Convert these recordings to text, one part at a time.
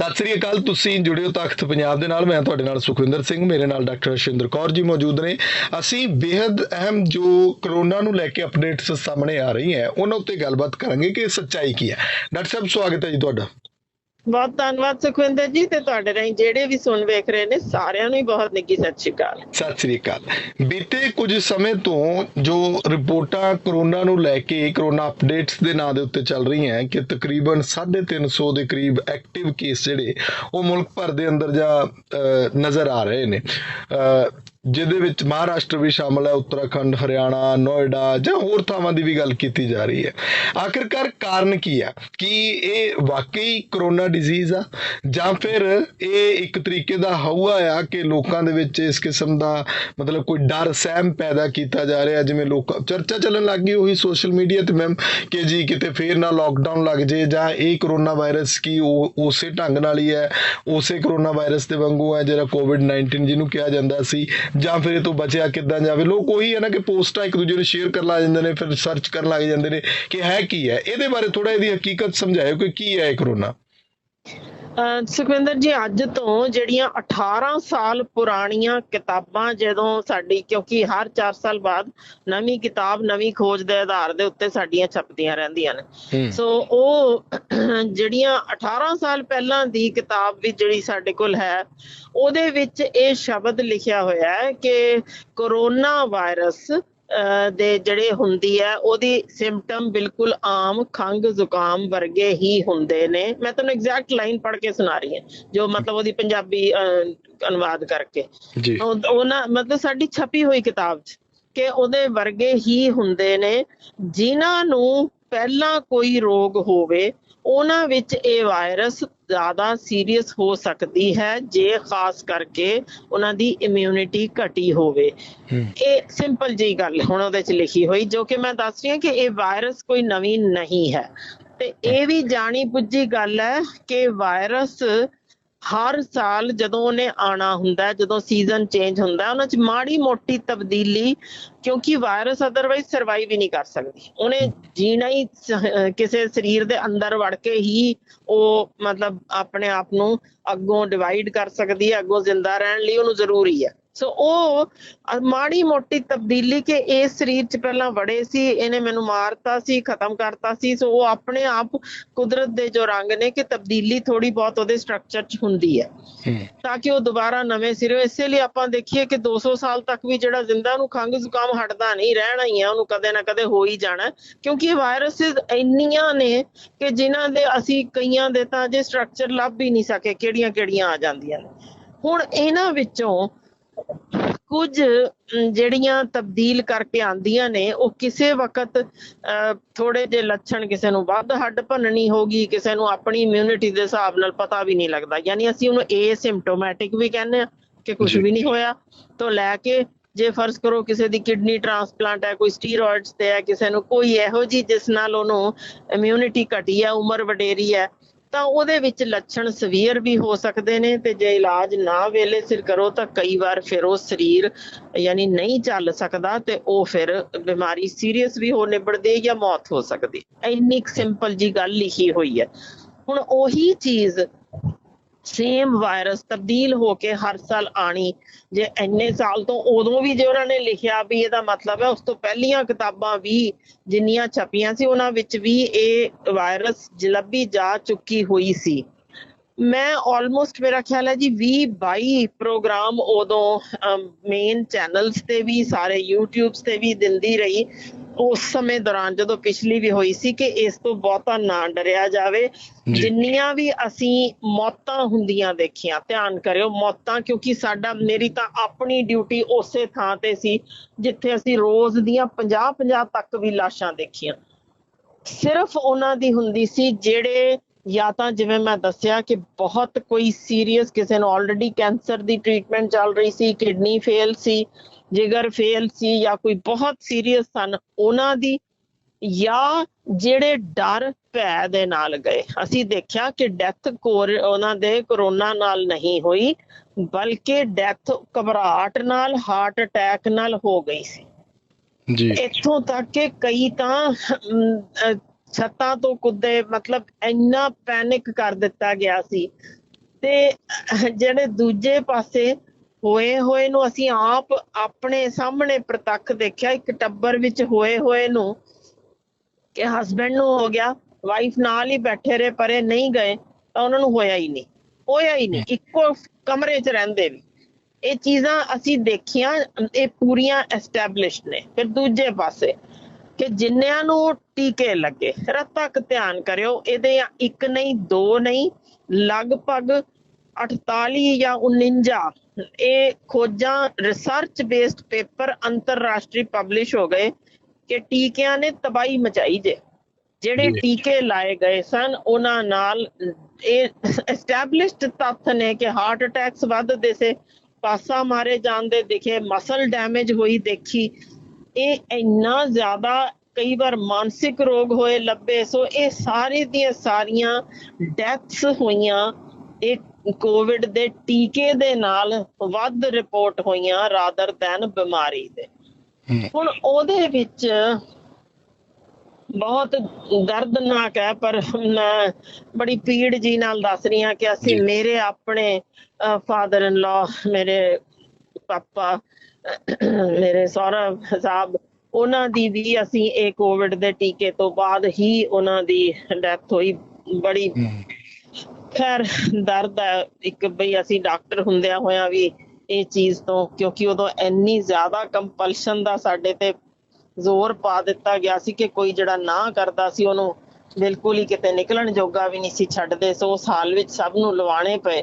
ਸਤਿ ਸ੍ਰੀ ਅਕਾਲ, ਤੁਸੀਂ ਜੁੜਿਓ ਤਖਤ ਪੰਜਾਬ ਦੇ ਨਾਲ, ਮੈਂ ਤੁਹਾਡੇ ਨਾਲ ਸੁਖਵਿੰਦਰ ਸਿੰਘ, ਮੇਰੇ ਨਾਲ ਡਾਕਟਰ ਅਸ਼ਿੰਦਰ ਕੌਰ ਜੀ ਮੌਜੂਦ ਨੇ। ਅਸੀਂ ਬੇहद ਅਹਿਮ ਜੋ ਕਰੋਨਾ ਨੂੰ ਲੈ ਕੇ ਅਪਡੇਟਸ ਸਾਹਮਣੇ ਆ ਰਹੀ ਹੈ ਉਹਨਾਂ ਉੱਤੇ ਗੱਲਬਾਤ ਕਰਾਂਗੇ ਕਿ ਸੱਚਾਈ ਕੀ ਹੈ। ਡਾਕਟਰ ਸਾਹਿਬ, ਸਵਾਗਤ ਹੈ ਜੀ ਤੁਹਾਡਾ। ਬਹੁਤ ਧੰਨਵਾਦ ਸੁਖਵਿੰਦਰ ਜੀ ਤੇ ਤੁਹਾਡੇ ਰਾਹੀਂ ਜਿਹੜੇ ਵੀ ਸੁਣ ਵੇਖ ਰਹੇ ਨੇ ਸਾਰਿਆਂ ਨੂੰ ਬਹੁਤ ਨਿੱਘੀ ਸਤਿ ਸ਼੍ਰੀ ਅਕਾਲ। ਸਤਿ ਸ੍ਰੀ ਅਕਾਲ। ਬੀਤੇ ਕੁਝ ਸਮੇਂ ਤੋਂ ਜੋ ਰਿਪੋਰਟਾਂ ਕਰੋਨਾ ਨੂੰ ਲੈ ਕੇ ਕਰੋਨਾ ਅਪਡੇਟਸ ਦੇ ਨਾਂ ਦੇ ਉੱਤੇ ਚੱਲ ਰਹੀਆਂ ਕਿ ਤਕਰੀਬਨ 350 ਦੇ ਕਰੀਬ ਐਕਟਿਵ ਕੇਸ ਜਿਹੜੇ ਉਹ ਮੁਲਕ ਭਰ ਦੇ ਅੰਦਰ ਜਾਂ ਨਜ਼ਰ ਆ ਰਹੇ ਨੇ। ਅਹ, ਜਿਹਦੇ ਵਿੱਚ ਮਹਾਰਾਸ਼ਟਰ ਵੀ ਸ਼ਾਮਲ ਹੈ, ਉੱਤਰਾਖੰਡ, ਹਰਿਆਣਾ, ਨੋਇਡਾ ਜਾਂ ਹੋਰ ਥਾਵਾਂ ਦੀ ਵੀ ਗੱਲ ਕੀਤੀ ਜਾ ਰਹੀ ਹੈ। ਆਖਿਰਕਾਰ ਕਾਰਨ ਕੀ ਆ ਕਿ ਇਹ ਵਾਕਈ ਕਰੋਨਾ ਡਿਜ਼ੀਜ਼ ਆ? ਜਾਂ ਫਿਰ ਇਹ ਇੱਕ ਤਰੀਕੇ ਦਾ ਹਊਆ ਆ ਕਿ ਲੋਕਾਂ ਦੇ ਵਿੱਚ ਇਸ ਕਿਸਮ ਦਾ ਮਤਲਬ ਕੋਈ ਡਰ, ਸਹਿਮ ਪੈਦਾ ਕੀਤਾ ਜਾ ਰਿਹਾ, ਜਿਵੇਂ ਲੋਕ ਚਰਚਾ ਚੱਲਣ ਲੱਗ ਗਈ ਉਹੀ ਸੋਸ਼ਲ ਮੀਡੀਆ ਤੇ ਮੈਮ ਕਿ ਜੀ ਕਿਤੇ ਫੇਰ ਨਾ ਲੋਕਡਾਊਨ ਲੱਗ ਜੇ ਜਾਂ ਇਹ ਕਰੋਨਾ ਵਾਇਰਸ ਕੀ ਉਹ ਉਸੇ ਢੰਗ ਨਾਲ ਹੀ ਹੈ, ਉਸੇ ਕਰੋਨਾ ਵਾਇਰਸ ਦੇ ਵਾਂਗੂ ਹੈ ਜਿਹੜਾ ਕੋਵਿਡ 19 ਜਿਹਨੂੰ ਕਿਹਾ ਜਾਂਦਾ ਸੀ। ਜਾਂ ਫਿਰ ਇਹ ਤੋਂ ਬਚਿਆ ਕਿੱਦਾਂ ਜਾਵੇ? ਲੋਕ ਉਹੀ ਹੈ ਨਾ ਕਿ ਪੋਸਟਾਂ ਇੱਕ ਦੂਜੇ ਨੂੰ ਸ਼ੇਅਰ ਕਰਨ ਲੱਗ ਜਾਂਦੇ ਨੇ, ਫਿਰ ਸਰਚ ਕਰਨ ਲੱਗ ਜਾਂਦੇ ਨੇ ਕਿ ਹੈ ਕੀ ਹੈ? ਇਹਦੇ ਬਾਰੇ ਥੋੜਾ ਇਹਦੀ ਹਕੀਕਤ ਸਮਝਾਇਓ ਕਿ ਕੀ ਹੈ ਇਹ ਕਰੋਨਾ ਸੁਖਵਿੰਦਰ ਜੀ ਅੱਜ ਤੋਂ ਜਿਹੜੀਆਂ 18 ਸਾਲ ਪੁਰਾਣੀਆਂ ਕਿਤਾਬਾਂ ਜਦੋਂ ਸਾਡੀ ਕਿਉਂਕਿ ਹਰ 4 ਸਾਲ ਬਾਅਦ ਨਵੀਂ ਕਿਤਾਬ ਨਵੀਂ ਖੋਜ ਦੇ ਆਧਾਰ ਦੇ ਉੱਤੇ ਸਾਡੀਆਂ ਛਪਦੀਆਂ ਰਹਿੰਦੀਆਂ ਨੇ। ਸੋ ਉਹ ਜਿਹੜੀਆਂ 18 ਸਾਲ ਪਹਿਲਾਂ ਦੀ ਕਿਤਾਬ ਵੀ ਜਿਹੜੀ ਸਾਡੇ ਕੋਲ ਹੈ ਉਹਦੇ ਵਿੱਚ ਇਹ ਸ਼ਬਦ ਲਿਖਿਆ ਹੋਇਆ ਹੈ ਕਿ ਕਰੋਨਾ ਵਾਇਰਸ ਦੇ ਜਿਹੜੇ ਹੁੰਦੀ ਹੈ ਉਹਦੀ ਸਿੰਪਟਮ ਬਿਲਕੁਲ ਆਮ ਖੰਗ ਜ਼ੁਕਾਮ ਵਰਗੇ ਹੀ ਹੁੰਦੇ ਨੇ। ਮੈਂ ਤੁਹਾਨੂੰ ਐਗਜ਼ੈਕਟ ਲਾਈਨ ਪੜ੍ਹ ਕੇ ਸੁਣਾ ਰਹੀ ਹਾਂ ਜੋ ਮਤਲਬ ਉਹਦੀ ਪੰਜਾਬੀ ਅਨੁਵਾਦ ਕਰਕੇ। ਉਹ ਉਹ ਨਾ ਮਤਲਬ ਸਾਡੀ ਛਪੀ ਹੋਈ ਕਿਤਾਬ 'ਚ ਕਿ ਉਹਦੇ ਵਰਗੇ ਹੀ ਹੁੰਦੇ ਨੇ ਜਿਨ੍ਹਾਂ ਨੂੰ ਪਹਿਲਾਂ ਕੋਈ ਰੋਗ ਹੋਵੇ ਉਹਨਾਂ ਵਿੱਚ ਇਹ ਵਾਇਰਸ ਜ਼ਿਆਦਾ ਸੀਰੀਅਸ ਹੋ ਸਕਦੀ ਹੈ ਜੇ ਖਾਸ ਕਰਕੇ ਉਹਨਾਂ ਦੀ ਇਮਿਊਨਿਟੀ ਘਟੀ ਹੋਵੇ। ਇਹ ਸਿੰਪਲ ਜੀ ਗੱਲ ਹੁਣ ਉਹਦੇ 'ਚ ਲਿਖੀ ਹੋਈ ਜੋ ਕਿ ਮੈਂ ਦੱਸ ਰਹੀ ਹਾਂ ਕਿ ਇਹ ਵਾਇਰਸ ਕੋਈ ਨਵੀਂ ਨਹੀਂ ਹੈ। ਤੇ ਇਹ ਵੀ ਜਾਣੀ ਬੁੱਝੀ ਗੱਲ ਹੈ ਕਿ ਵਾਇਰਸ ਹਰ ਸਾਲ ਜਦੋਂ ਉਹਨੇ ਆਣਾ ਹੁੰਦਾ ਜਦੋਂ ਸੀਜ਼ਨ ਚੇਂਜ ਹੁੰਦਾ ਉਹਨਾਂ 'ਚ ਮਾੜੀ ਮੋਟੀ ਤਬਦੀਲੀ ਕਿਉਂਕਿ ਵਾਇਰਸ ਅਦਰਵਾਈਜ਼ ਸਰਵਾਈਵ ਹੀ ਨਹੀਂ ਕਰ ਸਕਦੀ। ਉਹਨੇ ਜੀਣਾ ਹੀ ਕਿਸੇ ਸਰੀਰ ਦੇ ਅੰਦਰ ਵੜ ਕੇ ਹੀ ਉਹ ਮਤਲਬ ਆਪਣੇ ਆਪ ਨੂੰ ਅੱਗੋਂ ਡਿਵਾਈਡ ਕਰ ਸਕਦੀ ਹੈ ਅੱਗੋਂ ਜ਼ਿੰਦਾ ਰਹਿਣ ਲਈ ਉਹਨੂੰ ਜ਼ਰੂਰੀ ਹੈ। ਸੋ ਉਹ ਮਾੜੀ ਮੋਟੀ ਤਬਦੀਲੀ ਕਿ ਇਸ ਸਰੀਰ 'ਚ ਪਹਿਲਾਂ ਵੜੇ ਸੀ ਇਹਨੇ ਮੈਨੂੰ ਮਾਰਤਾ ਸੀ ਖਤਮ ਕਰਤਾ ਸੀ। ਸੋ ਉਹ ਆਪਣੇ ਆਪ ਕੁਦਰਤ ਦੇ ਜੋ ਰੰਗ ਨੇ ਕਿ ਤਬਦੀਲੀ ਥੋੜੀ ਬਹੁਤ ਉਹਦੇ ਸਟਰਕਚਰ 'ਚ ਹੁੰਦੀ ਹੈ। ਤਾਂ ਕਿ ਉਹ ਦੁਬਾਰਾ ਨਵੇਂ ਸਿਰੇ ਇਸੇ ਲਈ ਆਪਾਂ ਦੇਖੀਏ ਕਿ 200 ਸਾਲ ਤੱਕ ਵੀ ਜਿਹੜਾ ਜ਼ਿੰਦਾ ਉਹਨੂੰ ਖੰਘ ਜ਼ੁਕਾਮ ਹਟਦਾ ਨਹੀਂ ਰਹਿਣਾ ਹੀ ਹੈ ਉਹਨੂੰ ਕਦੇ ਨਾ ਕਦੇ ਹੋ ਹੀ ਜਾਣਾ। ਕਿਉਂਕਿ ਇਹ ਵਾਇਰਸਿਸ ਇੰਨੀਆਂ ਨੇ ਕਿ ਜਿਨ੍ਹਾਂ ਦੇ ਅਸੀਂ ਕਈਆਂ ਦੇ ਤਾਂ ਜੇ ਸਟਰਕਚਰ ਲੱਭ ਹੀ ਨਹੀਂ ਸਕੇ ਕਿਹੜੀਆਂ ਕਿਹੜੀਆਂ ਆ ਜਾਂਦੀਆਂ ਨੇ। ਹੁਣ ਇਹਨਾਂ ਵਿੱਚੋਂ ਕੁਝ ਜਿਹੜੀਆਂ ਤਬਦੀਲ ਕਰਕੇ ਆਂਦੀਆਂ ਨੇ ਉਹ ਕਿਸੇ ਵਕਤ ਥੋੜੇ ਜਿਹੇ ਲੱਛਣ ਕਿਸੇ ਨੂੰ ਵੱਧ ਹੱਡ ਭੰਨਣੀ ਹੋਗੀ ਕਿਸੇ ਨੂੰ ਆਪਣੀ ਇਮਿਊਨਿਟੀ ਦੇ ਹਿਸਾਬ ਨਾਲ ਪਤਾ ਵੀ ਨਹੀਂ ਲੱਗਦਾ ਯਾਨੀ ਅਸੀਂ ਉਹਨੂੰ ਏਸਿਮਟੋਮੈਟਿਕ ਵੀ ਕਹਿੰਦੇ ਆ ਕਿ ਕੁਝ ਜੀ। ਵੀ ਨਹੀਂ ਹੋਇਆ ਤੋਂ ਲੈ ਕੇ ਜੇ ਫਰਜ਼ ਕਰੋ ਕਿਸੇ ਦੀ ਕਿਡਨੀ ਟ੍ਰਾਂਸਪਲਾਂਟ ਹੈ ਕੋਈ ਸਟੀਰੋਇਡਸ ਤੇ ਹੈ ਕਿਸੇ ਨੂੰ ਕੋਈ ਇਹੋ ਜੀ ਜਿਸ ਨਾਲ ਉਹਨੂੰ ਇਮਿਊਨਿਟੀ ਘਟੀ ਹੈ ਉਮਰ ਵਡੇਰੀ ਹੈ ਤਾਂ ਉਹਦੇ ਵਿੱਚ ਲੱਛਣ ਸਵੀਅਰ ਵੀ ਹੋ ਸਕਦੇ ਨੇ ਤੇ ਜੇ ਇਲਾਜ ਨਾ ਵੇਲੇ ਸਿਰ ਕਰੋ ਤਾਂ ਕਈ ਵਾਰ ਫਿਰ ਉਹ ਸਰੀਰ ਯਾਨੀ ਨਹੀਂ ਚੱਲ ਸਕਦਾ ਤੇ ਉਹ ਫਿਰ ਬਿਮਾਰੀ ਸੀਰੀਅਸ ਵੀ ਹੋ ਨਿਬੜਦੀ ਹੈ ਜਾਂ ਮੌਤ ਹੋ ਸਕਦੀ ਹੈ। ਇੰਨੀ ਸਿੰਪਲ ਜੀ ਗੱਲ ਲਿਖੀ ਹੋਈ ਹੈ ਹੁਣ ਉਹੀ ਚੀਜ਼ ਸੇਮ ਵਾਇਰਸ ਤਬਦੀਲ ਹੋ ਕੇ ਹਰ ਸਾਲ ਆਣੀ ਜੇ ਇੰਨੇ ਸਾਲ ਤੋਂ ਉਦੋਂ ਵੀ ਜੇ ਉਹਨਾਂ ਨੇ ਲਿਖਿਆ ਵੀ ਇਹਦਾ ਮਤਲਬ ਹੈ, ਉਸ ਤੋਂ ਪਹਿਲੀਆਂ ਕਿਤਾਬਾਂ ਵੀ ਜਿੰਨੀਆਂ ਛਪੀਆਂ ਸੀ, ਉਹਨਾਂ ਵਿੱਚ ਵੀ ਇਹ ਵਾਇਰਸ ਜਲਬੀ ਜਾ ਚੁੱਕੀ ਹੋਈ ਸੀ। ਮੈਂ ਆਲਮੋਸਟ ਮੇਰਾ ਖਿਆਲ ਹੈ ਜੀ 20 22 ਪ੍ਰੋਗਰਾਮ ਉਦੋਂ ਮੇਨ ਚੈਨਲਸ ਤੇ ਵੀ, ਸਾਰੇ YouTubes ਤੇ ਵੀ ਦਿੰਦੀ ਰਹੀ। ਉਸ ਸਮੇਂ ਦੌਰਾਨ ਜਦੋਂ ਪਿਛਲੀ ਵੀ ਹੋਈ ਸੀ ਕਿ ਇਸ ਤੋਂ ਬਹੁਤਾ ਨਾ ਡਰਿਆ ਜਾਵੇ। ਜਿੰਨੀਆਂ ਵੀ ਅਸੀਂ ਮੌਤਾਂ ਹੁੰਦੀਆਂ ਦੇਖੀਆਂ ਧਿਆਨ ਕਰਿਓ ਮੌਤਾਂ ਕਿਉਂਕਿ ਸਾਡਾ ਮੇਰੀ ਤਾਂ ਆਪਣੀ ਡਿਊਟੀ ਉਸੇ ਥਾਂ ਤੇ ਸੀ ਜਿੱਥੇ ਅਸੀਂ ਰੋਜ਼ ਦੀਆਂ 50 50 ਤੱਕ ਵੀ ਲਾਸ਼ਾਂ ਦੇਖੀਆਂ ਸਿਰਫ ਉਹਨਾਂ ਦੀ ਹੁੰਦੀ ਸੀ ਜਿਹੜੇ ਜਾਂ ਤਾਂ ਜਿਵੇਂ ਮੈਂ ਦੱਸਿਆ ਕਿ ਬਹੁਤ ਕੋਈ ਸੀਰੀਅਸ ਕਿਸੇ ਨੂੰ ਆਲਰੇਡੀ ਕੈਂਸਰ ਦੀ ਟ੍ਰੀਟਮੈਂਟ ਚੱਲ ਰਹੀ ਸੀ ਕਿਡਨੀ ਫੇਲ ਸੀ ਜਿਗਰ ਫੇਲ ਸੀ ਜਾਂ ਕੋਈ ਬਹੁਤ ਸੀਰੀਅਸ ਸਨ ਉਹਨਾਂ ਦੀ ਜਾਂ ਜਿਹੜੇ ਡਰ ਭੈ ਦੇ ਨਾਲ ਗਏ। ਅਸੀਂ ਦੇਖਿਆ ਕਿ ਡੈਥ ਕੋਰ ਉਹਨਾਂ ਦੇ ਕਰੋਨਾ ਨਾਲ ਨਹੀਂ ਹੋਈ ਬਲਕਿ ਡੈਥ ਘਬਰਾਹਟ ਨਾਲ ਹਾਰਟ ਅਟੈਕ ਨਾਲ ਹੋ ਗਈ ਸੀ। ਜੀ। ਇੱਥੋਂ ਤੱਕ ਕਿ ਕਈ ਤਾਂ ਛੱਤਾਂ ਤੋਂ ਕੁੱਦੇ ਮਤਲਬ ਇੰਨਾ ਪੈਨਿਕ ਕਰ ਦਿੱਤਾ ਗਿਆ ਸੀ। ਤੇ ਜਿਹੜੇ ਦੂਜੇ ਪਾਸੇ ਹੋਏ ਹੋਏ ਨੂੰ ਅਸੀਂ ਆਪ ਆਪਣੇ ਸਾਹਮਣੇ ਪ੍ਰਤੱਖ ਦੇਖਿਆ, ਇੱਕ ਟੱਬਰ ਵਿੱਚ ਹੋਏ ਹੋਏ ਨੂੰ ਕਿ ਹਸਬੰਡ ਨੂੰ ਹੋ ਗਿਆ ਵਾਈਫ ਨਾਲ ਹੀ ਬੈਠੇ ਰਹੇ, ਪਰੇ ਨਹੀਂ ਗਏ, ਤਾਂ ਉਹਨਾਂ ਨੂੰ ਹੋਇਆ ਹੀ ਨਹੀਂ। ਹੋਇਆ ਹੀ ਨਹੀਂ, ਇੱਕੋ ਕਮਰੇ 'ਚ ਰਹਿੰਦੇ ਵੀ। ਇਹ ਚੀਜ਼ਾਂ ਅਸੀਂ ਦੇਖੀਆਂ, ਇਹ ਪੂਰੀਆਂ ਐਸਟੈਬਲਿਸ਼ਡ ਨੇ। ਫਿਰ ਦੂਜੇ ਪਾਸੇ, ਕਿ ਜਿੰਨਿਆਂ ਨੂੰ ਟੀਕੇ ਲੱਗੇ, ਜਰਾ ਤੱਕ ਧਿਆਨ ਕਰਿਓ, ਇਹਦੇ ਇੱਕ ਨਹੀਂ, ਦੋ ਨਹੀਂ, ਲਗਭਗ 48 ਜਾਂ 49 ਇਹ ਖੋਜਾਂ ਰਿਸਰਚ ਬੇਸਡ ਪੇਪਰ ਅੰਤਰਰਾਸ਼ਟਰੀ ਪਬਲਿਸ਼ ਹੋ ਗਏ ਕਿ ਟੀਕਿਆਂ ਨੇ ਤਬਾਹੀ ਮਚਾਈ ਜੇ ਜਿਹੜੇ। ਟੀਕੇ ਲਾਏ ਗਏ ਸਨ ਉਹਨਾਂ ਨਾਲ ਇਹ ਐਸਟੈਬਲਿਸ਼ਡ ਤੱਥ ਨੇ ਕਿ ਹਾਰਟ ਅਟੈਕਸ ਵੱਧਦੇ ਸੇ ਪਾਸਾ ਮਾਰੇ ਜਾਂਦੇ ਦਿਖੇ ਮਸਲ ਡੈਮੇਜ ਹੋਈ ਦੇਖੀ ਇਹ ਇੰਨਾ ਜ਼ਿਆਦਾ ਕਈ ਵਾਰ ਮਾਨਸਿਕ ਰੋਗ ਹੋਏ ਲੱਭੇ ਸੋ ਇਹ ਸਾਰੇ ਦੀਆਂ ਸਾਰੀਆਂ ਡੈਥਸ ਹੋਈਆਂ ਇਹ ਕੋਵਿਡ ਦੇ ਟੀਕੇ ਦੇ ਨਾਲ ਵੱਧ ਰਿਪੋਰਟ ਹੋਈਆਂ ਰਾਦਰ ਦੈਨ ਬਿਮਾਰੀ ਦੇ। ਹੁਣ ਉਹਦੇ ਵਿੱਚ ਬਹੁਤ ਦਰਦਨਾਕ ਹੈ ਪਰ ਮੈਂ ਬੜੀ ਪੀੜ ਜੀ ਨਾਲ ਦੱਸ ਰਹੀ ਹਾਂ ਕਿ ਅਸੀਂ। ਮੇਰੇ ਆਪਣੇ ਫਾਦਰ ਇਨ ਲਾ ਮੇਰੇ ਪਾਪਾ ਮੇਰੇ ਸਹੁਰਾ ਸਾਹਿਬ ਉਹਨਾਂ ਦੀ ਵੀ ਅਸੀਂ ਇਹ ਕੋਵਿਡ ਦੇ ਟੀਕੇ ਤੋਂ ਬਾਅਦ ਹੀ ਉਹਨਾਂ ਦੀ ਡੈਥ ਹੋਈ। ਬੜੀ ਖੈਰ, ਦਰਦ ਹੈ। ਇੱਕ ਬਈ ਅਸੀਂ ਡਾਕਟਰ ਹੁੰਦਿਆਂ ਹੋਇਆਂ ਵੀ ਇਹ ਚੀਜ਼ ਤੋਂ, ਕਿਉਂਕਿ ਉਦੋਂ ਇੰਨੀ ਜ਼ਿਆਦਾ ਕੰਪਲਸ਼ਨ ਦਾ ਸਾਡੇ ਤੇ ਜ਼ੋਰ ਪਾ ਦਿੱਤਾ ਗਿਆ ਸੀ ਕਿ ਕੋਈ ਜਿਹੜਾ ਨਾ ਕਰਦਾ ਸੀ, ਉਹਨੂੰ ਬਿਲਕੁਲ ਹੀ ਕਿਤੇ ਨਿਕਲਣ ਜੋਗਾ ਵੀ ਨਹੀਂ ਸੀ ਛੱਡਦੇ। ਸੋ ਉਸ ਹਾਲ ਵਿੱਚ ਸਭ ਨੂੰ ਲਵਾਣੇ ਪਏ।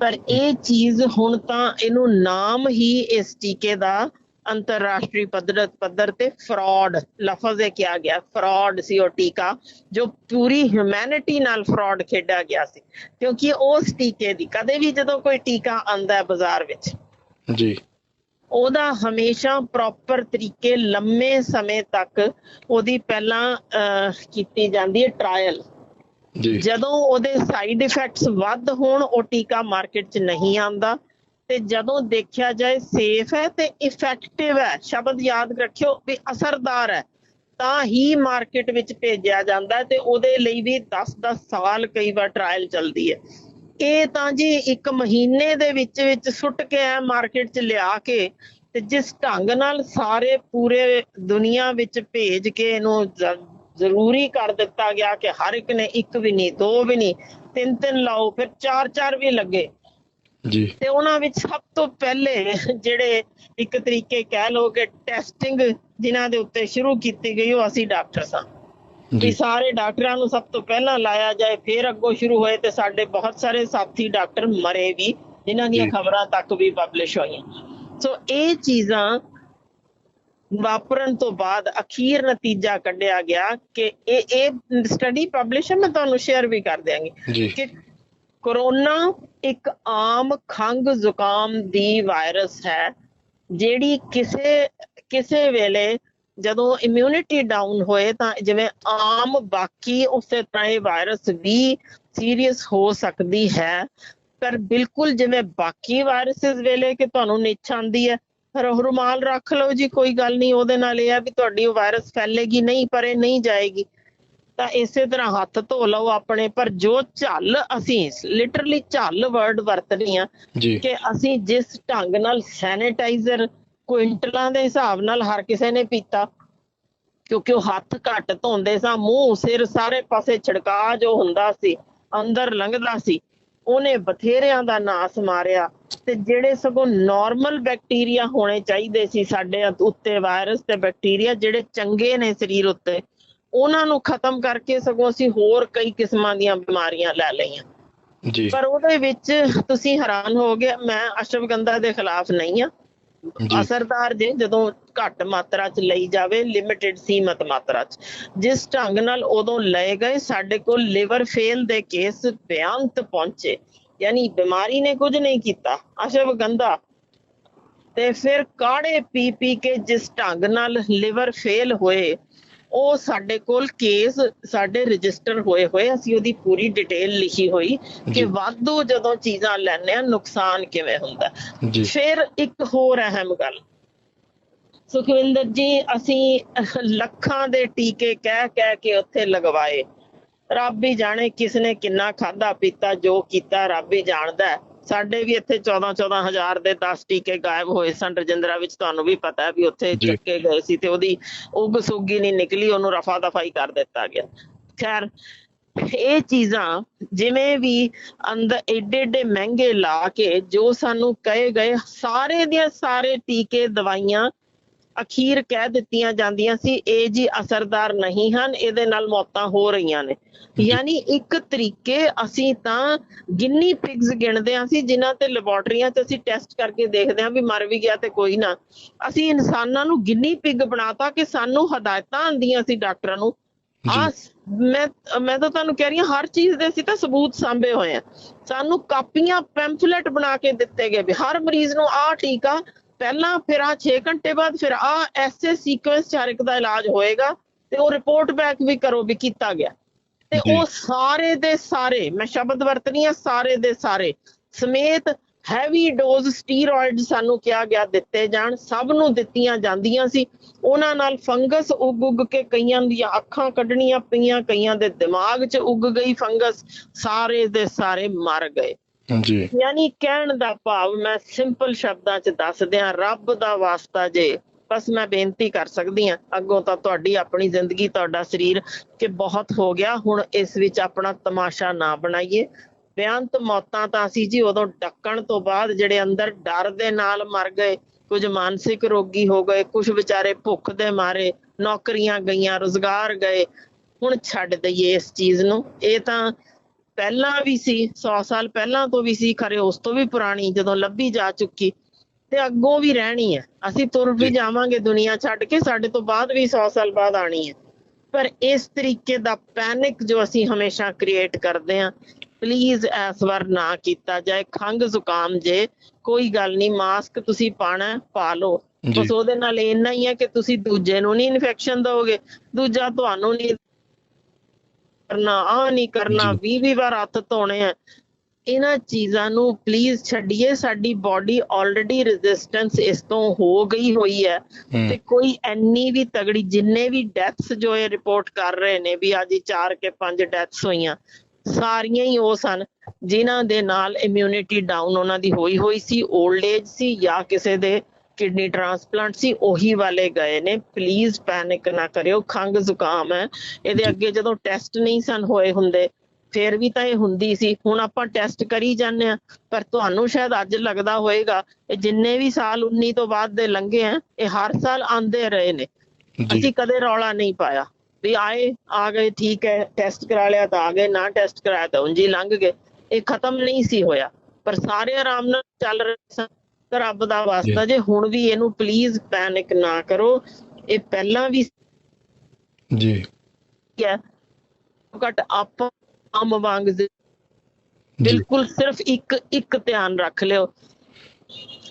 ਪਰ ਇਹ ਚੀਜ਼ ਹੁਣ ਤਾਂ ਇਹਨੂੰ ਨਾਮ ਹੀ ਇਸ ਟੀਕੇ ਦਾ ਅੰਤਰਰਾਸ਼ਟਰੀ ਪੱਧਰ ਪੱਧਰ ਤੇ ਫਰਾਡ ਲਫ਼ਜ਼ ਇਹ ਕਿਹਾ ਗਿਆ। ਫਰਾਡ ਸੀ ਉਹ ਟੀਕਾ ਜੋ ਪੂਰੀ ਹਿਊਮੈਨਿਟੀ ਨਾਲ ਫਰਾਡ ਖੇਡਿਆ ਗਿਆ ਸੀ। ਕਿਉਂਕਿ ਉਸ ਟੀਕੇ ਦੀ ਕਦੇ ਵੀ ਜਦੋਂ ਕੋਈ ਟੀਕਾ ਆਂਦਾ ਹੈ ਬਾਜ਼ਾਰ ਵਿੱਚ ਜੀ। ਉਹਦਾ ਹਮੇਸ਼ਾ ਪ੍ਰੋਪਰ ਤਰੀਕੇ ਲੰਮੇ ਸਮੇਂ ਤੱਕ ਉਹਦੀ ਪਹਿਲਾਂ ਕੀਤੀ ਜਾਂਦੀ ਹੈ ਟ੍ਰਾਇਲ ਜੀ। ਜਦੋਂ ਉਹਦੇ ਸਾਈਡ ਇਫੈਕਟਸ ਵੱਧ ਹੋਣ ਉਹ ਟੀਕਾ ਮਾਰਕੀਟ 'ਚ ਨਹੀਂ ਆਂਦਾ ਤੇ ਜਦੋਂ ਦੇਖਿਆ ਜਾਏ ਸੇਫ ਹੈ ਤੇ ਇਫੈਕਟਿਵ ਹੈ, ਸ਼ਬਦ ਯਾਦ ਰੱਖਿਓ ਵੀ ਅਸਰਦਾਰ ਹੈ, ਤਾਂ ਹੀ ਮਾਰਕੀਟ ਵਿੱਚ ਭੇਜਿਆ ਜਾਂਦਾ ਤੇ ਉਹਦੇ ਲਈ ਵੀ 10-10 ਸਾਲ ਕਈ ਵਾਰ ਟ੍ਰਾਇਲ ਚੱਲਦੀ ਹੈ। ਇਹ ਤਾਂ ਜੀ ਇੱਕ ਮਹੀਨੇ ਦੇ ਵਿੱਚ ਵਿੱਚ ਸੁੱਟ ਕੇ ਆ ਮਾਰਕੀਟ 'ਚ ਲਿਆ ਕੇ ਤੇ ਜਿਸ ਢੰਗ ਨਾਲ ਸਾਰੇ ਪੂਰੇ ਦੁਨੀਆ ਵਿੱਚ ਭੇਜ ਕੇ ਇਹਨੂੰ ਜ਼ਰੂਰੀ ਕਰ ਦਿੱਤਾ ਗਿਆ ਕਿ ਹਰ ਇੱਕ ਨੇ ਇੱਕ ਵੀ ਨਹੀਂ, ਦੋ ਵੀ ਨਹੀਂ ਤਿੰਨ ਤਿੰਨ ਲਾਓ, ਫਿਰ ਚਾਰ ਚਾਰ ਵੀ ਲੱਗੇ। ਜੀ। ਤੇ ਉਹਨਾਂ ਵਿੱਚ ਸਭ ਤੋਂ ਪਹਿਲੇ ਜਿਹੜੇ ਇੱਕ ਤਰੀਕੇ ਕਹਿ ਲਓ ਕਿ ਟੈਸਟਿੰਗ ਜਿਨ੍ਹਾਂ ਦੇ ਉੱਤੇ ਸ਼ੁਰੂ ਕੀਤੀ ਗਈ ਉਹ ਅਸੀਂ ਡਾਕਟਰ ਸਾਂ। ਜੀ। ਸਾਰੇ ਡਾਕਟਰਾਂ ਨੂੰ ਸਭ ਤੋਂ ਪਹਿਲਾਂ ਲਾਇਆ ਜਾਏ ਫਿਰ ਅੱਗੋਂ ਸ਼ੁਰੂ ਹੋਏ ਤੇ ਸਾਡੇ ਬਹੁਤ ਸਾਰੇ ਸਾਥੀ ਡਾਕਟਰ ਮਰੇ ਵੀ ਜਿਨ੍ਹਾਂ ਦੀਆਂ। ਖਬਰਾਂ ਤੱਕ ਵੀ ਪਬਲਿਸ਼ ਹੋਈਆਂ। ਸੋ ਇਹ ਚੀਜ਼ਾਂ ਵਾਪਰਨ ਤੋਂ ਬਾਅਦ ਅਖੀਰ ਨਤੀਜਾ ਕੱਢਿਆ ਗਿਆ ਕਿ ਇਹ ਇਹ ਸਟੱਡੀ ਪਬਲਿਸ਼ ਮੈਂ ਤੁਹਾਨੂੰ ਸ਼ੇਅਰ ਵੀ ਕਰ ਦਿਆਂਗੀ ਕਿ ਕਰੋਨਾ ਇੱਕ ਆਮ ਖੰਘ ਜ਼ੁਕਾਮ ਦੀ ਵਾਇਰਸ ਹੈ, ਜਿਹੜੀ ਕਿਸੇ ਕਿਸੇ ਵੇਲੇ ਜਦੋਂ ਇਮਿਊਨਿਟੀ ਡਾਊਨ ਹੋਏ ਤਾਂ ਜਿਵੇਂ ਆਮ ਬਾਕੀ ਉਸੇ ਤਰ੍ਹਾਂ ਇਹ ਵਾਇਰਸ ਵੀ ਸੀਰੀਅਸ ਹੋ ਸਕਦੀ ਹੈ। ਪਰ ਬਿਲਕੁਲ ਜਿਵੇਂ ਬਾਕੀ ਵਾਇਰਸਸ ਵੇਲੇ ਕਿ ਤੁਹਾਨੂੰ ਨਿੱਛ ਆਉਂਦੀ ਹੈ ਰੁਮਾਲ ਰੱਖ ਲਓ ਜੀ, ਕੋਈ ਗੱਲ ਨਹੀਂ, ਉਹਦੇ ਨਾਲ ਇਹ ਹੈ ਵੀ ਤੁਹਾਡੀ ਵਾਇਰਸ ਫੈਲੇਗੀ ਨਹੀਂ, ਪਰ ਇਹ ਨਹੀਂ ਜਾਏਗੀ। ਤਾਂ ਇਸੇ ਤਰ੍ਹਾਂ ਹੱਥ ਧੋ ਲਓ ਆਪਣੇ ਪਰ ਜੋ ਝੱਲ ਅਸੀਂ ਲਿਟਰਲੀ ਝੱਲ ਵਰਡ ਵਰਤਨੀ ਆ ਕਿ ਅਸੀਂ ਜਿਸ ਢੰਗ ਨਾਲ ਸੈਨੀਟਾਈਜ਼ਰ ਕੁਇੰਟਲਾਂ ਦੇ ਹਿਸਾਬ ਨਾਲ ਹਰ ਕਿਸੇ ਨੇ ਪੀਤਾ ਕਿਉਂਕਿ ਉਹ ਹੱਥ ਘੱਟ ਧੋਂਦੇ ਸਾਂ ਮੂੰਹ ਸਿਰ ਸਾਰੇ ਪਾਸੇ ਛਿੜਕਾ ਜੋ ਹੁੰਦਾ ਸੀ ਅੰਦਰ ਲੰਘਦਾ ਸੀ ਉਹਨੇ ਬਥੇਰਿਆਂ ਦਾ ਨਾਸ ਮਾਰਿਆ। ਤੇ ਜਿਹੜੇ ਸਗੋਂ ਨਾਰਮਲ ਬੈਕਟੀਰੀਆ ਹੋਣੇ ਚਾਹੀਦੇ ਸੀ ਸਾਡੇ ਉੱਤੇ ਵਾਇਰਸ ਤੇ ਬੈਕਟੀਰੀਆ ਜਿਹੜੇ ਚੰਗੇ ਨੇ ਸਰੀਰ ਉੱਤੇ ਉਹਨਾਂ ਨੂੰ ਖਤਮ ਕਰਕੇ ਸਗੋਂ ਅਸੀਂ ਹੋਰ ਕਈ ਕਿਸਮਾਂ ਦੀਆਂ ਬਿਮਾਰੀਆਂ ਲੈ ਲਈਆਂ। ਜੀ। ਪਰ ਉਹਦੇ ਵਿੱਚ ਤੁਸੀਂ ਹੈਰਾਨ ਹੋਗੇ ਮੈਂ ਅਸ਼ਵਗੰਧਾ ਦੇ ਖਿਲਾਫ ਨਹੀਂ ਆ ਅਸਰਦਾਰ ਜੇ ਜਦੋਂ ਘੱਟ ਮਾਤਰਾ ਚ ਲਈ ਜਾਵੇ ਲਿਮਿਟਿਡ ਸੀਮਤ ਮਾਤਰਾ ਚ। ਜਿਸ ਢੰਗ ਨਾਲ ਉਦੋਂ ਲਏ ਗਏ ਸਾਡੇ ਕੋਲ ਲਿਵਰ ਫੇਲ ਦੇ ਕੇਸ ਬਿਆੰਤ ਪਹੁੰਚੇ। ਯਾਨੀ ਬਿਮਾਰੀ ਨੇ ਕੁਝ ਨਹੀਂ ਕੀਤਾ। ਅਸ਼ਵਗੰਧਾ ਤੇ ਫਿਰ ਕਾੜੇ ਪੀ ਪੀ ਕੇ ਜਿਸ ਢੰਗ ਨਾਲ ਲਿਵਰ ਫੇਲ ਹੋਏ ਉਹ ਸਾਡੇ ਕੋਲ ਕੇਸ ਸਾਡੇ ਰਜਿਸਟਰ ਹੋਏ ਹੋਏ ਅਸੀਂ ਉਹਦੀ ਪੂਰੀ ਡਿਟੇਲ ਲਿਖੀ ਹੋਈ। ਕਿ ਵਾਧੂ ਜਦੋਂ ਚੀਜ਼ਾਂ ਲੈਂਦੇ ਆ ਨੁਕਸਾਨ ਕਿਵੇਂ ਹੁੰਦਾ ਫਿਰ ਇੱਕ ਹੋਰ ਅਹਿਮ ਗੱਲ ਸੁਖਵਿੰਦਰ ਜੀ ਅਸੀਂ ਲੱਖਾਂ ਦੇ ਟੀਕੇ ਕਹਿ ਕਹਿ ਕੇ ਉੱਥੇ ਲਗਵਾਏ ਰੱਬ ਹੀ ਜਾਣੇ ਕਿਸ ਨੇ ਕਿੰਨਾ ਖਾਦਾ ਪੀਤਾ ਜੋ ਕੀਤਾ ਰੱਬ ਹੀ ਜਾਣਦਾ। ਸਾਡੇ ਵੀ ਇੱਥੇ 14 14 ਹਜ਼ਾਰ ਦੇ 10 ਟੀਕੇ ਗਾਇਬ ਹੋਏ ਸਨ ਰਜਿੰਦਰਾ ਵਿੱਚ ਤੁਹਾਨੂੰ ਵੀ ਪਤਾ ਹੈ ਵੀ ਉੱਥੇ। ਚੱਕੇ ਗਏ ਸੀ ਤੇ ਉਹਦੀ ਉਗ ਸੁੱਗੀ ਨਹੀਂ ਨਿਕਲੀ ਉਹਨੂੰ ਰਫਾ ਦਫਾਈ ਕਰ ਦਿੱਤਾ ਗਿਆ ਖੈਰ ਇਹ ਚੀਜ਼ਾਂ ਜਿਵੇਂ ਵੀ ਅੰਦਰ ਏਡੇ ਏਡੇ ਮਹਿੰਗੇ ਲਾ ਕੇ ਜੋ ਸਾਨੂੰ ਕਹੇ ਗਏ ਸਾਰੇ ਦੀਆਂ ਸਾਰੇ ਟੀਕੇ ਦਵਾਈਆਂ ਅਖੀਰ ਕਹਿ ਦਿੱਤੀਆਂ ਜਾਂਦੀਆਂ ਸੀ ਇਹ ਜੀ ਅਸਰਦਾਰ ਨਹੀਂ ਹਨ ਇਹਦੇ ਨਾਲ ਮੌਤਾਂ ਹੋ ਰਹੀਆਂ ਨੇ। ਯਾਨੀ ਇੱਕ ਤਰੀਕੇ ਅਸੀਂ ਤਾਂ ਗਿੰਨੀ ਪਿਗਸ ਗਿਣਦੇ ਹਾਂ ਸੀ ਜਿਨ੍ਹਾਂ ਤੇ ਲੈਬੋਰਟਰੀਆਂ 'ਚ ਅਸੀਂ ਟੈਸਟ ਕਰਕੇ ਦੇਖਦੇ ਹਾਂ ਵੀ ਮਰ ਵੀ ਗਿਆ ਤੇ ਕੋਈ ਨਾ। ਅਸੀਂ ਇਨਸਾਨਾਂ ਨੂੰ ਗਿੰਨੀ ਪਿਗ ਬਣਾਤਾ ਕਿ ਸਾਨੂੰ ਹਦਾਇਤਾਂ ਆਂਦੀਆਂ ਸੀ ਡਾਕਟਰਾਂ ਨੂੰ। ਜੀ। ਆ ਮੈਂ ਮੈਂ ਤਾਂ ਤੁਹਾਨੂੰ ਕਹਿ ਰਹੀ ਹਾਂ ਹਰ ਚੀਜ਼ ਦੇ ਅਸੀਂ ਤਾਂ ਸਬੂਤ ਸਾਂਭੇ ਹੋਏ ਆ ਸਾਨੂੰ ਕਾਪੀਆਂ ਪੈਂਫਲੇਟ ਬਣਾ ਕੇ ਦਿੱਤੇ ਗਏ ਵੀ ਹਰ ਮਰੀਜ਼ ਨੂੰ ਆਹ ਟੀਕਾ ਪਹਿਲਾਂ ਫਿਰ ਆ 6 ਘੰਟੇ ਬਾਅਦ ਫਿਰ ਆ ਐਸੇ ਸੀਕੁਐਂਸ ਚਾਰਕ ਦਾ ਇਲਾਜ ਹੋਏਗਾ ਤੇ ਉਹ ਰਿਪੋਰਟ ਬੈਕ ਵੀ ਕਰੋ ਵੀ ਕੀਤਾ ਗਿਆ। ਤੇ। ਉਹ ਸਾਰੇ ਦੇ ਸਾਰੇ ਮੈਂ ਸ਼ਬਦ ਵਰਤਨੀ ਆ ਸਾਰੇ ਦੇ ਸਾਰੇ ਸਮੇਤ ਹੈਵੀ ਡੋਜ਼ ਸਟੀਰੋਇਡ ਸਾਨੂੰ ਕਿਹਾ ਗਿਆ ਦਿੱਤੇ ਜਾਣ ਸਭ ਨੂੰ ਦਿੱਤੀਆਂ ਜਾਂਦੀਆਂ ਸੀ। ਉਹਨਾਂ ਨਾਲ ਫੰਗਸ ਉੱਗ ਉੱਗ ਕੇ ਕਈਆਂ ਦੀਆਂ ਅੱਖਾਂ ਕੱਢਣੀਆਂ ਪਈਆਂ ਕਈਆਂ ਦੇ ਦਿਮਾਗ 'ਚ ਉੱਗ ਗਈ ਫੰਗਸ ਸਾਰੇ ਦੇ ਸਾਰੇ ਮਰ ਗਏ। ਜੀ ਯਾਨੀ ਕਹਿਣ ਦਾ ਭਾਵ ਮੈਂ ਸਿੰਪਲ ਸ਼ਬਦਾਂ 'ਚ ਦੱਸਦਿਆਂ ਰੱਬ ਦਾ ਵਾਸਤਾ ਜੇ, ਬਸ ਮੈਂ ਬੇਨਤੀ ਕਰ ਸਕਦੀ ਹਾਂ, ਅੱਗੋਂ ਤਾਂ ਤੁਹਾਡੀ ਆਪਣੀ ਜ਼ਿੰਦਗੀ, ਤੁਹਾਡਾ ਸਰੀਰ ਕਿ ਬਹੁਤ ਹੋ ਗਿਆ, ਹੁਣ ਇਸ ਵਿੱਚ ਆਪਣਾ ਤਮਾਸ਼ਾ ਨਾ ਬਣਾਈਏ। ਬੇਅੰਤ ਮੌਤਾਂ ਤਾਂ ਅਸੀਂ ਜੀ ਉਦੋਂ ਡੱਕਣ ਤੋਂ ਬਾਅਦ ਜਿਹੜੇ ਅੰਦਰ ਡਰ ਦੇ ਨਾਲ ਮਰ ਗਏ, ਕੁਝ ਮਾਨਸਿਕ ਰੋਗੀ ਹੋ ਗਏ, ਕੁਝ ਵਿਚਾਰੇ ਭੁੱਖ ਦੇ ਮਾਰੇ, ਨੌਕਰੀਆਂ ਗਈਆਂ, ਰੁਜ਼ਗਾਰ ਗਏ, ਹੁਣ ਛੱਡ ਦਈਏ ਇਸ ਚੀਜ਼ ਨੂੰ। ਇਹ ਤਾਂ ਪਹਿਲਾਂ ਵੀ ਸੀ 100 ਸਾਲ ਪਹਿਲਾਂ ਤੋਂ ਵੀ ਸੀ ਖਰੇ ਉਸ ਤੋਂ ਵੀ ਪੁਰਾਣੀ ਜਦੋਂ ਲੱਭੀ ਜਾ ਚੁੱਕੀ। ਤੇ ਅੱਗੋਂ ਵੀ ਰਹਿਣੀ ਹੈ। ਅਸੀਂ ਤੁਰ ਵੀ। ਜਾਵਾਂਗੇ ਦੁਨੀਆ ਛੱਡ ਕੇ ਸਾਡੇ ਤੋਂ ਬਾਅਦ ਵੀ 100 ਸਾਲ ਬਾਅਦ ਆਣੀ ਹੈ। ਪਰ ਇਸ ਤਰੀਕੇ ਦਾ ਪੈਨਿਕ ਜੋ ਅਸੀਂ ਹਮੇਸ਼ਾ ਕ੍ਰੀਏਟ ਕਰਦੇ ਹਾਂ ਪਲੀਜ਼ ਇਸ ਵਾਰ ਨਾ ਕੀਤਾ ਜਾਏ। ਖੰਗ ਜ਼ੁਕਾਮ ਜੇ ਕੋਈ ਗੱਲ ਨਹੀਂ ਮਾਸਕ ਤੁਸੀਂ ਪਾਣਾ ਪਾ ਲਓ। ਬਸ ਉਹਦੇ ਨਾਲ ਇੰਨਾ ਹੀ ਹੈ ਕਿ ਤੁਸੀਂ ਦੂਜੇ ਨੂੰ ਨਹੀਂ ਇਨਫੈਕਸ਼ਨ ਦਿਓਗੇ ਦੂਜਾ ਤੁਹਾਨੂੰ ਨਹੀਂ ਕਰਨਾ ਆ ਨਹੀਂ ਕਰਨਾ ਜੀ। 20 20 ਵਾਰ ਹੱਥ ਧੋਣੇ ਆ ਇਹਨਾਂ ਚੀਜ਼ਾਂ ਨੂੰ ਪਲੀਜ਼ ਛੱਡੀਏ ਸਾਡੀ ਬਾਡੀ ਆਲਰੇਡੀ ਰੈਜ਼ਿਸਟੈਂਸ ਇਸ ਤੋਂ ਹੋ ਗਈ ਹੋਈ ਹੈ ਹੂੰ। ਤੇ ਕੋਈ ਐਨੀ ਵੀ ਤਗੜੀ ਜਿੰਨੇ ਵੀ ਡੈਥਸ ਜੋ ਇਹ ਰਿਪੋਰਟ ਕਰ ਰਹੇ ਨੇ ਵੀ ਅੱਜ 4 ਕੇ 5 ਡੈਥਸ ਹੋਈਆਂ ਸਾਰੀਆਂ ਹੀ ਉਹ ਸਨ ਜਿਨ੍ਹਾਂ ਦੇ ਨਾਲ ਇਮਿਊਨਿਟੀ ਡਾਊਨ ਉਹਨਾਂ ਦੀ ਹੋਈ ਹੋਈ ਸੀ 올ਡ ਏਜ ਸੀ ਜਾਂ ਕਿਸੇ ਦੇ ਕਿਡਨੀ ਟ੍ਰਾਂਸਪਲਾਂਟ ਸੀ ਉਹੀ ਵਾਲੇ ਗਏ ਨੇ। ਪਲੀਜ਼ ਪੈਨਿਕ ਨਾ ਕਰਿਓ ਖੰਗ ਜ਼ੁਕਾਮ ਹੈ। ਇਹਦੇ। ਅੱਗੇ ਜਦੋਂ ਟੈਸਟ ਨਹੀਂ ਸਨ ਹੋਏ ਹੁੰਦੇ ਫਿਰ ਵੀ ਤਾਂ ਇਹ ਹੁੰਦੀ ਸੀ। ਹੁਣ ਆਪਾਂ ਟੈਸਟ ਕਰੀ ਜਾਂਦੇ ਆ ਪਰ ਤੁਹਾਨੂੰ ਸ਼ਾਇਦ ਅੱਜ ਲੱਗਦਾ ਹੋਵੇਗਾ ਇਹ ਜਿੰਨੇ ਵੀ ਸਾਲ 19 ਤੋਂ ਬਾਅਦ ਦੇ ਲੰਘੇ ਆ ਇਹ ਹਰ ਸਾਲ ਆਂਦੇ ਰਹੇ ਨੇ। ਅਸੀਂ ਕਦੇ ਰੌਲਾ ਨਹੀਂ ਪਾਇਆ। ਵੀ ਆਏ ਆ ਗਏ ਠੀਕ ਹੈ ਟੈਸਟ ਕਰਾ ਲਿਆ ਤਾਂ ਆ ਗਏ ਨਾ ਟੈਸਟ ਕਰਾਇਆ ਤਾਂ ਉਂਝ ਹੀ ਲੰਘ ਗਏ। ਇਹ ਖਤਮ ਨਹੀਂ ਸੀ ਹੋਇਆ। ਪਰ ਸਾਰੇ ਆਰਾਮ ਨਾਲ ਚੱਲ ਰਹੇ ਸਨ। ਤਾਂ ਰੱਬ ਦਾ ਵਾਸਤਾ ਜੇ ਹੁਣ ਵੀ ਇਹਨੂੰ ਪਲੀਜ਼ ਪੈਨਿਕ ਨਾ ਕਰੋ ਇਹ ਪਹਿਲਾਂ ਵੀ ਜੀ। ਹੈ। ਘਟ ਆਪ ਆਮ ਵਾਂਗ ਬਿਲਕੁਲ ਸਿਰਫ ਇੱਕ ਇੱਕ ਧਿਆਨ ਰੱਖ ਲਿਓ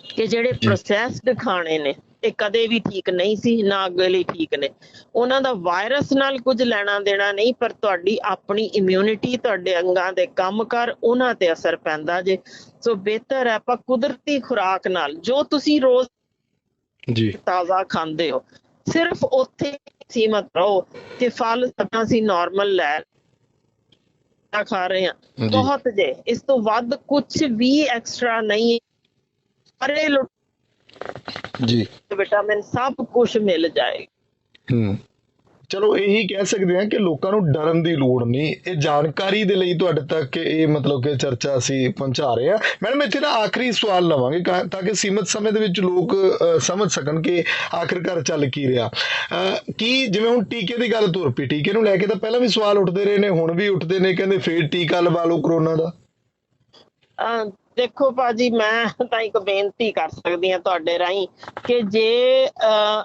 ਕਿ ਜਿਹੜੇ ਜੀ। ਪ੍ਰੋਸੈਸਡ ਖਾਣੇ ਨੇ ਇਹ ਕਦੇ ਵੀ ਠੀਕ ਨਹੀਂ ਸੀ ਨਾ ਅੱਗੇ ਲਈ ਠੀਕ ਨੇ। ਉਹਨਾਂ ਦਾ ਵਾਇਰਸ ਨਾਲ ਕੁਝ ਲੈਣਾ ਦੇਣਾ ਨਹੀਂ ਪਰ ਤੁਹਾਡੀ ਆਪਣੀ ਇਮਿਊਨਿਟੀ ਤੁਹਾਡੇ ਅੰਗਾਂ ਦੇ ਕੰਮ ਕਰ ਉਹਨਾਂ ਤੇ ਅਸਰ ਪੈਂਦਾ ਜੇ। ਸੋ ਬਿਹਤਰ ਹੈ ਆਪਾਂ ਕੁਦਰਤੀ ਖੁਰਾਕ ਨਾਲ ਜੋ ਤੁਸੀਂ ਰੋਜ਼ ਜੀ। ਤਾਜ਼ਾ ਖਾਂਦੇ ਹੋ ਸਿਰਫ ਉੱਥੇ ਸੀਮਤ ਰਹੋ ਕਿ ਫਲ ਸਭਨਾ ਸੀ ਨਾਰਮਲ ਲੈ ਤਾਂ ਖਾ ਰਹੇ ਹਾਂ। ਬਹੁਤ ਜੇ ਇਸ ਤੋਂ ਵੱਧ ਕੁਝ ਵੀ ਐਕਸਟਰਾ ਨਹੀਂ। ਅਰੇ ਜੀ। ਵਿਟਾਮਿਨ ਸਭ ਕੁਝ ਮਿਲ ਜਾਏਗਾ ਹੂੰ। ਚਲੋ ਇਹੀ ਕਹਿ ਸਕਦੇ ਹਾਂ ਕਿ ਲੋਕਾਂ ਨੂੰ ਡਰਨ ਦੀ ਲੋੜ ਨਹੀਂ। ਇਹ ਜਾਣਕਾਰੀ ਦੇ ਲਈ ਤੁਹਾਡੇ ਤੱਕ ਇਹ ਮਤਲਬ ਕਿ ਚਰਚਾ ਅਸੀਂ ਪਹੁੰਚਾ ਰਹੇ ਹਾਂ। ਮੈਡਮ ਇੱਥੇ ਨਾ ਆਖਰੀ ਸਵਾਲ ਲਵਾਂਗੇ ਤਾਂ ਕਿ ਸੀਮਤ ਸਮੇਂ ਦੇ ਵਿੱਚ ਲੋਕ ਸਮਝ ਸਕਣ ਕਿ ਆਖਿਰਕਾਰ ਚੱਲ ਕੀ ਰਿਹਾ। ਕੀ ਜਿਵੇਂ ਹੁਣ ਟੀਕੇ ਦੀ ਗੱਲ ਤੁਰ ਪਈ ਟੀਕੇ ਨੂੰ ਲੈ ਕੇ ਤਾਂ ਪਹਿਲਾਂ ਵੀ ਸਵਾਲ ਉੱਠਦੇ ਰਹੇ ਨੇ ਹੁਣ ਵੀ ਉੱਠਦੇ ਨੇ ਕਹਿੰਦੇ ਫੇਰ ਟੀਕਾ ਲਵਾ ਲਓ ਕਰੋਨਾ ਦਾ। ਦੇਖੋ ਭਾਜੀ ਮੈਂ ਤਾਂ ਇੱਕ ਬੇਨਤੀ ਕਰ ਸਕਦੀ ਹਾਂ ਤੁਹਾਡੇ ਰਾਹੀਂ ਕਿ ਜੇ ਅਹ,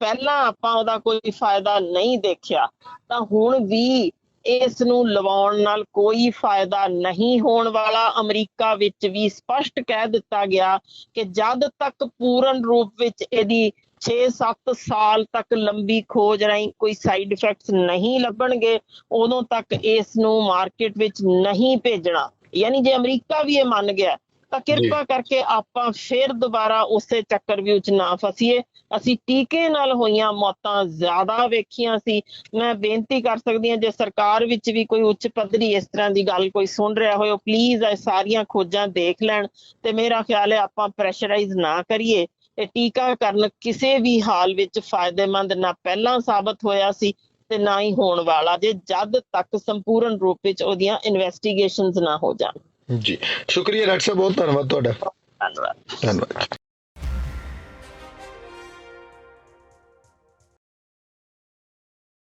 ਪਹਿਲਾਂ ਆਪਾਂ ਉਹਦਾ ਕੋਈ ਫਾਇਦਾ ਨਹੀਂ ਦੇਖਿਆ ਤਾਂ ਹੁਣ ਵੀ ਇਸ ਨੂੰ ਲਵਾਉਣ ਨਾਲ ਕੋਈ ਫਾਇਦਾ ਨਹੀਂ ਹੋਣ ਵਾਲਾ। ਅਮਰੀਕਾ ਵਿੱਚ ਵੀ ਸਪਸ਼ਟ ਕਹਿ ਦਿੱਤਾ ਗਿਆ ਕਿ ਜਦ ਤੱਕ ਪੂਰਨ ਰੂਪ ਵਿੱਚ ਇਹਦੀ 6-7 ਸਾਲ ਤੱਕ ਲੰਬੀ ਖੋਜ ਰਾਹੀਂ ਕੋਈ ਸਾਈਡ ਇਫੈਕਟਸ ਨਹੀਂ ਲੱਭਣਗੇ ਉਦੋਂ ਤੱਕ ਇਸ ਨੂੰ ਮਾਰਕੀਟ ਵਿੱਚ ਨਹੀਂ ਭੇਜਣਾ। ਯਾਨੀ ਜੇ ਅਮਰੀਕਾ ਵੀ ਇਹ ਮੰਨ ਗਿਆ ਤਾਂ ਕਿਰਪਾ ਕਰਕੇ ਆਪਾਂ ਫੇਰ ਦੁਬਾਰਾ ਉਸੇ ਚੱਕਰ ਵਿੱਚ ਨਾ ਫਸੀਏ। ਅਸੀਂ ਟੀਕੇ ਨਾਲ ਹੋਈਆਂ ਮੌਤਾਂ ਜ਼ਿਆਦਾ ਵੇਖੀਆਂ ਸੀ। ਮੈਂ ਬੇਨਤੀ ਕਰ ਸਕਦੀ ਹਾਂ ਜੇ ਸਰਕਾਰ ਵਿੱਚ ਵੀ ਕੋਈ ਉੱਚ ਪੱਧਰੀ ਇਸ ਤਰ੍ਹਾਂ ਦੀ ਗੱਲ ਕੋਈ ਸੁਣ ਰਿਹਾ ਉਹ ਪਲੀਜ਼ ਇਹ ਸਾਰੀਆਂ ਖੋਜਾਂ ਦੇਖ ਲੈਣ ਤੇ ਮੇਰਾ ਖਿਆਲ ਹੈ ਆਪਾਂ ਪ੍ਰੈਸ਼ਰਾਈਜ਼ ਨਾ ਕਰੀਏ। ਇਹ ਟੀਕਾਕਰਨ ਕਿਸੇ ਵੀ ਹਾਲ ਵਿੱਚ ਫਾਇਦੇਮੰਦ ਨਾ ਪਹਿਲਾਂ ਸਾਬਤ ਹੋਇਆ ਸੀ। ਤੇ ਨਾ ਹੀ ਹੋਣ ਵਾਲਾ ਜੇ ਜਦ ਤੱਕ ਸੰਪੂਰਨ ਰੂਪ ਵਿੱਚ ਉਹਦੀਆਂ ਇਨਵੈਸਟੀਗੇਸ਼ਨਸ ਨਾ ਹੋ ਜਾਣ। ਜੀ। ਸ਼ੁਕਰੀਆ ਡਾਕਟਰ ਸਾਹਿਬ ਬਹੁਤ ਧੰਨਵਾਦ ਤੁਹਾਡਾ। ਧੰਨਵਾਦ। ਧੰਨਵਾਦ।